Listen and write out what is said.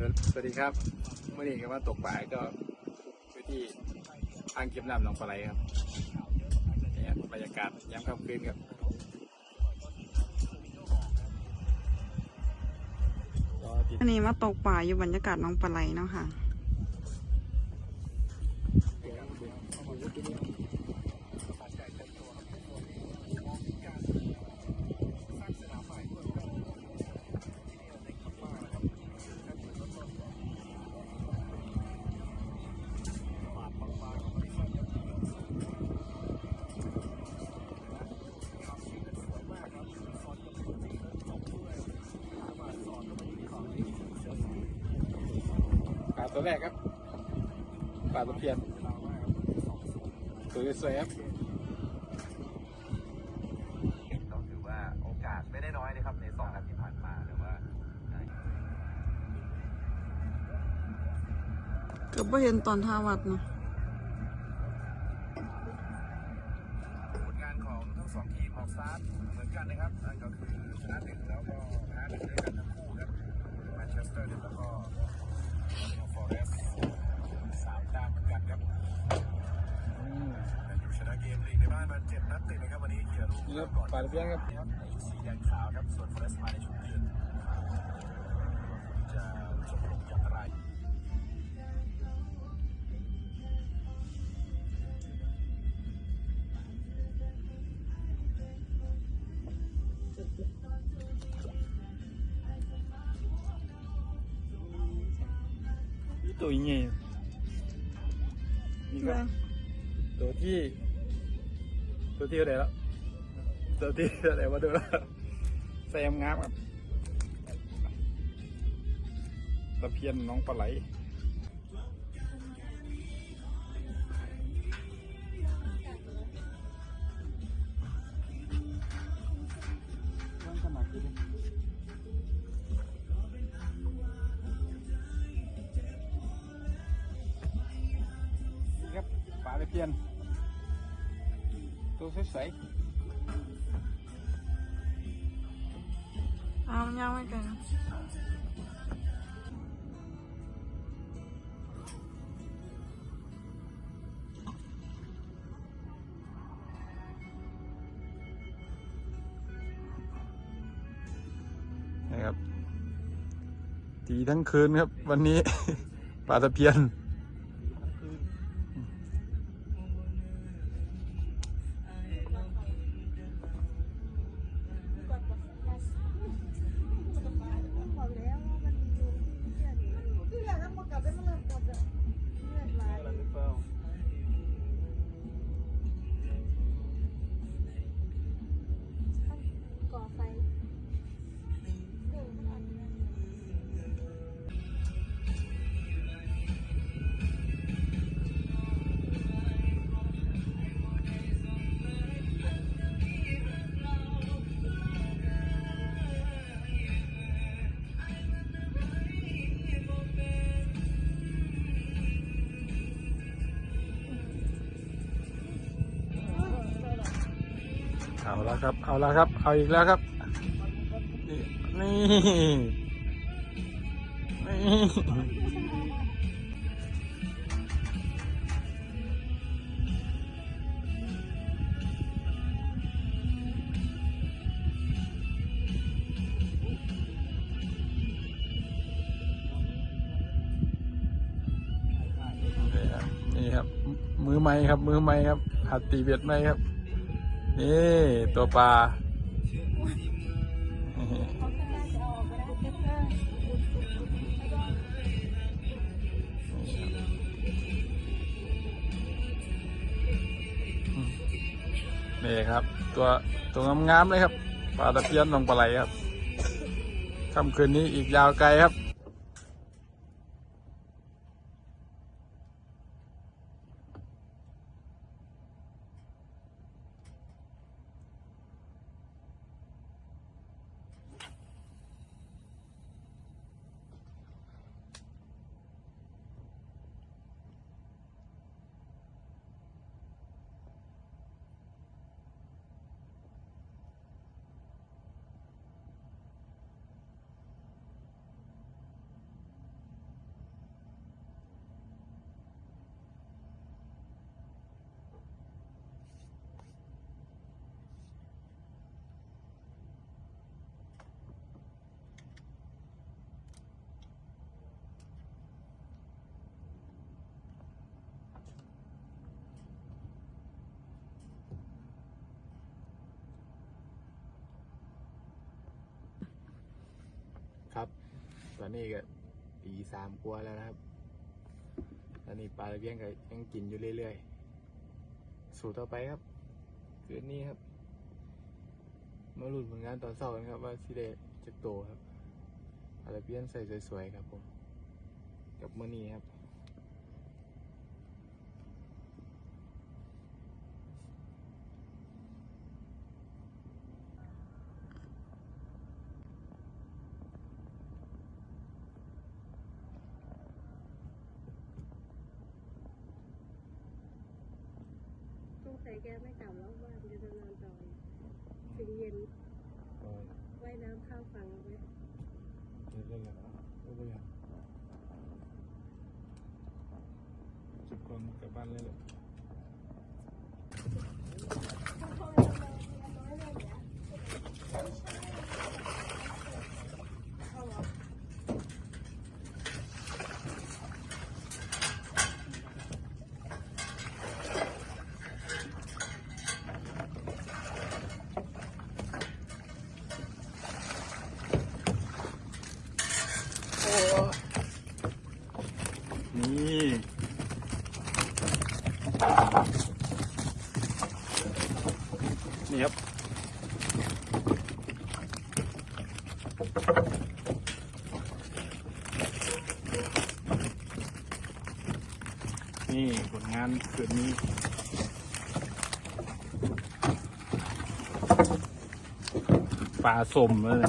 สวัสดีครับเมื่อนี้ก็มาตกปลาก็อยู่ที่อ่างเก็บน้ำหนองปลาไหลครับเนี่ยบรรยากาศยามค่ำคืนครับอันนี้มาตกป่าอยู่บรรยากาศหน้องปลาไหลเนาะค่ะ ตัวแรกครับปลาตะเพียนตัวสวยๆครับต้องถือว่าโอกาสไม่ได้น้อยนะครับในสองนัดที่ผ่านมาแต่ว่าเกือบไม่เห็นตอนท่าวัดเนาะผลงานของทั้งสองทีมออกสตาร์ทเหมือนกันนะครับนั่นก็คือชนะหนึ่งแล้วก็แพ้หนึ่งด้วยกันทั้งคู่ครับแมนเชสเตอร์แล้วก็ฟอเรสต์สามแต้มเหมือนกันครับแมนยูชนะเกมลีกในบ้านมาเจ็ดนัดติดนะครับวันนี้เขี่ยลูก นี่ คเริ่รับมก่อนปลาตะเพียนครับครับในสีแดงขาวครับ ส่วนฟอเรสต์มาในชุดเยือนจะจบลงอย่างไรตัวยังไงนี่ครับตัวที่ ตัวที่อะไรแล้ว ตัวที่อะไรมาดูแล้วแซมงามครับตะเพียนน้องปลาไหลต้งสมัครับปลาตะเพียนตัวใส เอามันยาวไม่ไกลนนะครับตีทั้งคืนครับ วันนี้ ปลาตะเพียน เอาล้วครับ เอาล้วครับ เอาอีกแล้วครับ นี่ นี่นี่นี่ครับนี่ครับ มือไม้ครับ มือไม้ครับหัดตีเบ็ดไม้ครับ นี่ตัวปลาเขาข้างหน้าจะเอาออกก็ได้นี่ครับ ตัวตัวงามๆเลยครับปลาตะเพียนลงปลาไหลครับค่ำคืนนี้อีกยาวไกลครับ ครับ ตอนนี้ก็ตีสามกว่าแล้วนะครับ ตอนนี้ปลาตะเพียนก็ยังกินอยู่เรื่อยๆ สู่ต่อไปครับ คืนนี้ครับ มาลุ้นผลงานตอนเช้ากันครับ ว่าสิเดจะโตครับปลาตะเพียนใส่สวยๆครับผม กับเมื่อนี้ครับ แก้ไม่กลับแล้วบ้านจะนอนต่ออีกถึงเย็นว่ายน้ำข้ามฝั่งเอาไว้เล่นๆแล้วก็ไปยังจุดก่อนกลับบ้านเลยเลยโอ้นี่ นี่ครับ นี่ผลงานคืนนี้ปลาสมเลย